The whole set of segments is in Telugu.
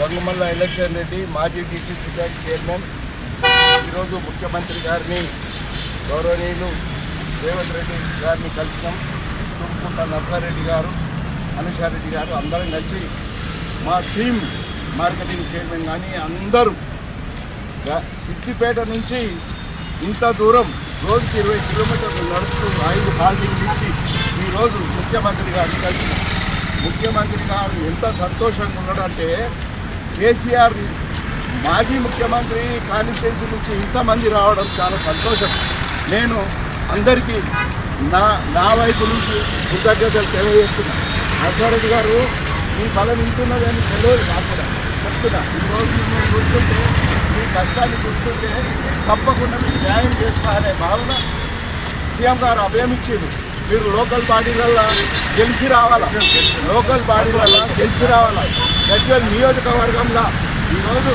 గొంగమల్ల ఎలక్షన్ రెడ్డి మాజీ డిసిసి బ్యాంక్ చైర్మన్ ఈరోజు ముఖ్యమంత్రి గారిని గౌరవనీయులు రేవంత్ రెడ్డి గారిని కలిసినాం. తుమ్ముకుంట నర్సారెడ్డి గారు అనుషారెడ్డి గారు అందరం కలిసి మా టీం మార్కెటింగ్ చైర్మన్ కానీ అందరూ సిద్దిపేట నుంచి ఇంత దూరం రోజుకి ఇరవై కిలోమీటర్లు నడుస్తూ ఐదు హాల్టింగ్ ఇచ్చి ఈరోజు ముఖ్యమంత్రి గారిని కలిసిన ముఖ్యమంత్రి గారు ఎంత సంతోషంగా ఉన్నాడంటే కేసీఆర్ మాజీ ముఖ్యమంత్రి కాన్స్టిట్యూన్సీ నుంచి ఇంతమంది రావడం చాలా సంతోషం. నేను అందరికీ నా నా వైపు నుంచి కృతజ్ఞతలు తెలియజేస్తున్నాను నరసారెడ్డి గారు మీ బలం వింటున్నదని తెలియదు కాకుండా చెప్తున్నా. ఈరోజు మీరు చూస్తుంటే మీ కష్టాన్ని చూస్తుంటే తప్పకుండా మీకు న్యాయం చేస్తా అనే భావన సీఎం గారు అభయం మీరు లోకల్ బాడీలలో గెలిచి రావాలా? లోకల్ బాడీలలో గెలిచి రావాలా? గజ్వల్ నియోజకవర్గంలో ఈరోజు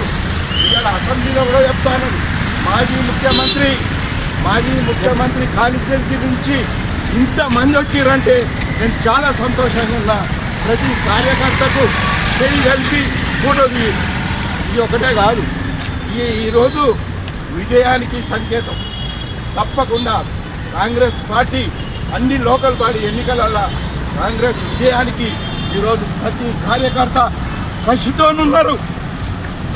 ఇక్కడ అసెంబ్లీలో కూడా చెప్తాను. మాజీ ముఖ్యమంత్రి మాజీ ముఖ్యమంత్రి కాన్స్టిట్యున్సీ నుంచి ఇంతమంది వచ్చిరంటే నేను చాలా సంతోషంగా ఉన్నా. ప్రతి కార్యకర్తకు చేయి కలిపి ఫోటో తీయి. ఇది ఒకటే కాదు. ఈ ఈరోజు విజయానికి సంకేతం. తప్పకుండా కాంగ్రెస్ పార్టీ అన్ని లోకల్ బాడీ ఎన్నికలలో కాంగ్రెస్ విజయానికి ఈరోజు ప్రతి కార్యకర్త కసితోనున్నారు.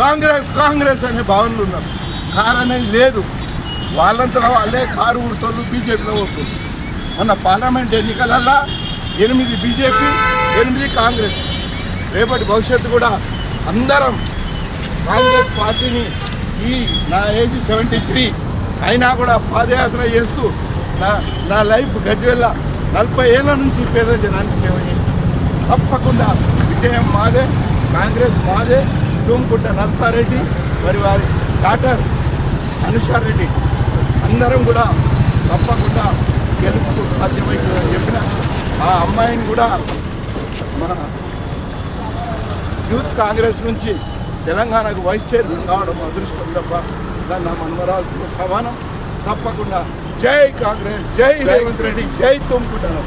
కాంగ్రెస్ కాంగ్రెస్ అనే భావనలు ఉన్నారు. కారణం లేదు. వాళ్ళంతా వాళ్ళే కారు ఊడుతోళ్ళు బీజేపీలో వస్తుంది మన పార్లమెంట్ ఎన్నికలల్లా ఎనిమిది బీజేపీ ఎనిమిది కాంగ్రెస్. రేపటి భవిష్యత్తు కూడా అందరం కాంగ్రెస్ పార్టీని ఈ నా ఏజ్ సెవెంటీ త్రీ అయినా కూడా పాదయాత్ర చేస్తూ నా నా లైఫ్ గజ్వెల్ల నలభై ఏళ్ళ నుంచి పేద జనానికి సేవ చేసిన తప్పకుండా విజయం మాదే కాంగ్రెస్ మాదే తూంకుంట నర్సారెడ్డి మరి వారి డాక్టర్ అనుషారెడ్డి. అందరం కూడా తప్పకుండా గెలుపుకు సాధ్యమవుతుందని చెప్పిన ఆ అమ్మాయిని కూడా మన యూత్ కాంగ్రెస్ నుంచి తెలంగాణకు వైస్ చైర్మన్ కావడం అదృష్టం తప్ప దాన్ని నా మనమరాజుతో సమానం. తప్పకుండా జై కాంగ్రెస్ జై రేవంత్ రెడ్డి జై తుమ్కుంటాను